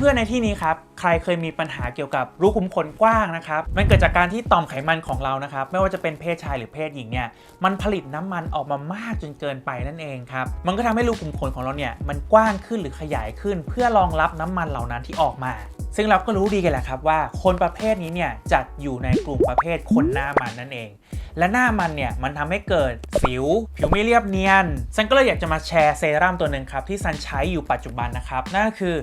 เพื่อนๆในที่นี้ครับ ใครเคยมีปัญหาเกี่ยวกับรูขุมขนกว้างนะครับ มันเกิดจากการที่ต่อมไขมันของเรานะครับ ไม่ว่าจะเป็นเพศชายหรือเพศหญิงเนี่ย มันผลิตน้ำมันออกมามากจนเกินไปนั่นเองครับ มันก็ทำให้รูขุมขนของเราเนี่ย มันกว้างขึ้นหรือขยายขึ้น เพื่อรองรับน้ำมันเหล่านั้นที่ออกมา ซึ่งเราก็รู้ดีกันแหละครับว่าคนประเภทนี้เนี่ยจัดอยู่ในกลุ่มประเภทคนหน้ามันนั่นเอง และหน้ามันเนี่ยมันทำให้เกิดสิว ผิวไม่เรียบเนียนซันก็เลยอยากจะมาแชร์เซรั่มตัวหนึ่งครับที่ซันใช้อยู่ปัจจุบันนะครับ นั่นก็คือ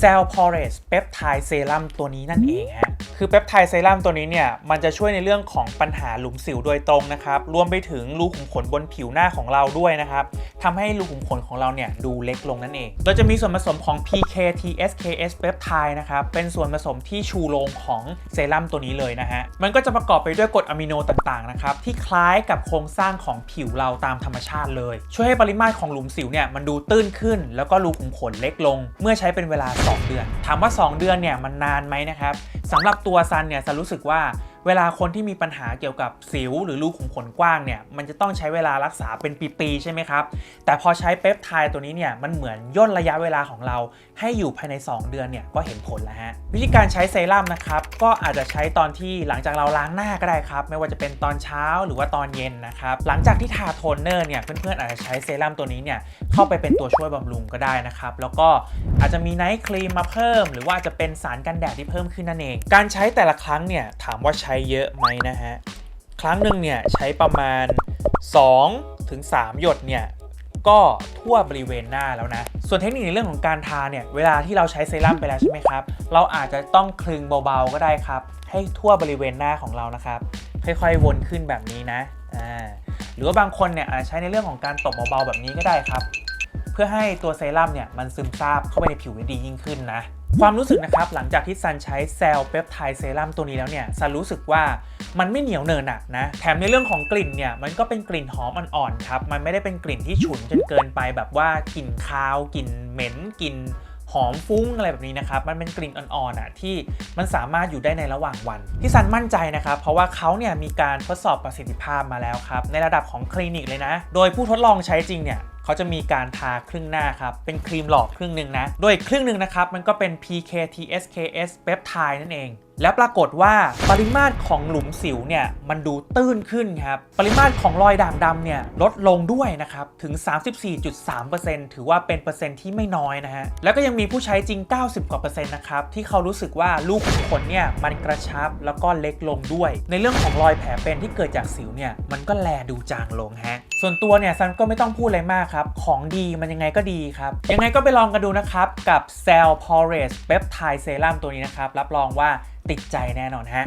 Cell Porous Peptide Serum ตัวนี้นั่นเองฮะ คือเปปไทด์เซรั่มตัวนี้เนี่ยมันจะช่วยในเรื่องของปัญหาหลุมสิวโดยตรงนะครับรวมไปถึงรูขุมขนบนผิวหน้าของเราด้วยนะครับทำให้รูขุมขนของเราเนี่ยดูเล็กลงนั่นเองโดยจะมีส่วนผสมของ PKTSKS Peptide นะครับเป็นส่วนผสมที่ชูโรงของเซรั่มตัวนี้เลยนะฮะมันก็จะประกอบไปด้วยกรดอะมิโนต่างๆนะครับที่คล้ายกับโครงสร้างของผิวเราตามธรรมชาติเลย ช่วยให้ปริมาตรของหลุมสิวเนี่ยมันดูตื้นขึ้น แล้วก็รูขุมขนเล็กลง เมื่อใช้เป็นเวลา 2 เดือน ถามว่า 2 เดือนเนี่ยมันนานไหมนะครับสำหรับตัวซันเนี่ยซันรู้สึกว่า เวลาคนที่มีปัญหาเกี่ยวกับสิว หรือรูขุมขนกว้างเนี่ยมันจะต้องใช้เวลารักษาเป็นปีๆใช่ไหมครับ แต่พอใช้เปปไทด์ตัวนี้เนี่ยมันเหมือนย่นระยะเวลาของเรา ให้อยู่ภายใน 2 เดือนเนี่ยก็เห็นผลแล้วฮะวิธีการใช้เซรั่มนะครับก็อาจจะใช้ตอนที่หลังจากเราล้างหน้าก็ได้ครับ ไม่ว่าจะเป็นตอนเช้าหรือว่าตอนเย็นนะครับหลังจากที่ทาโทนเนอร์เนี่ยเพื่อนๆอาจจะใช้เซรั่มตัวนี้เนี่ยเข้าไปเป็นตัวช่วยบำรุงก็ได้นะครับแล้วก็อาจจะมีไนท์ครีมมาเพิ่ม หรือว่าจจะเป็นสารกันแดดที่เพิ่มขึ้นนั่นเอง การใช้แต่ละครั้งเนี่ยถามว่าใช้เยอะไหมนะฮะ ครั้งหนึ่งเนี่ยใช้ประมาณ 2 ถึง 3 หยดเนี่ยก็ทั่วบริเวณหน้าแล้วนะ ส่วนเทคนิคในเรื่องของการทาเนี่ย เวลาที่เราใช้เซรั่มไปแล้วใช่ไหมครับ เราอาจจะต้องคลึงเบาๆก็ได้ครับ ให้ทั่วบริเวณหน้าของเรานะครับ ค่อยๆ วนขึ้นแบบนี้นะ อ่า หรือว่าบางคนเนี่ยอาจจะใช้ในเรื่องของการตบเบาๆแบบนี้ก็ได้ครับ เพื่อให้ตัวเซรั่มเนี่ยมันซึมซาบเข้าไปในผิวได้ดียิ่งขึ้นนะ ความรู้สึกนะครับหลังจากที่ซันใช้เซลเปปไทด์เซรั่มตัวนี้แล้วเนี่ยซันรู้สึกว่ามันไม่เหนียวเนินหนักนะ แถมในเรื่องของกลิ่นเนี่ยมันก็เป็นกลิ่นหอมอ่อนๆครับ มันไม่ได้เป็นกลิ่นที่ฉุนจนเกินไปแบบว่ากลิ่นคาวกลิ่นเหม็นกลิ่นหอมฟุ้งอะไรแบบนี้นะครับ มันเป็นกลิ่นอ่อนๆอะที่มันสามารถอยู่ได้ในระหว่างวัน ที่ซันมั่นใจนะครับ เพราะว่าเขาเนี่ยมีการทดสอบประสิทธิภาพมาแล้วครับ ในระดับของคลินิกเลยนะ โดยผู้ทดลองใช้จริงเนี่ย เขาจะมีการทาครึ่งหน้าครับ เป็นครีมหลอกครึ่งหนึ่งนะ โดยครึ่งหนึ่งนะครับ มันก็เป็น PKTSKS Peptide นั่นเอง แล้วปรากฏว่าปริมาตรของหลุมสิวเนี่ยมันดูตื้นขึ้นครับ ปริมาตรของรอยด่างดำเนี่ยลดลงด้วยนะครับถึง 34.3%ถือว่าเป็นเปอร์เซ็นต์ที่ไม่น้อยนะฮะ แล้วก็ยังมีผู้ใช้จริง 90 กว่าเปอร์เซ็นต์นะครับที่เขารู้สึกว่าลูกขุมขนเนี่ยมันกระชับแล้วก็เล็กลงด้วย ในเรื่องของรอยแผลเป็นที่เกิดจากสิวเนี่ยมันก็แลดูจางลงฮะ ส่วนตัวเนี่ยซันก็ไม่ต้องพูดอะไรมากครับของดีมันยังไงก็ดีครับยังไงก็ไปลองกันดูนะครับกับ Cell Porous Peptide Serum ตัวนี้นะครับรับรองว่าติดใจแน่นอนฮะ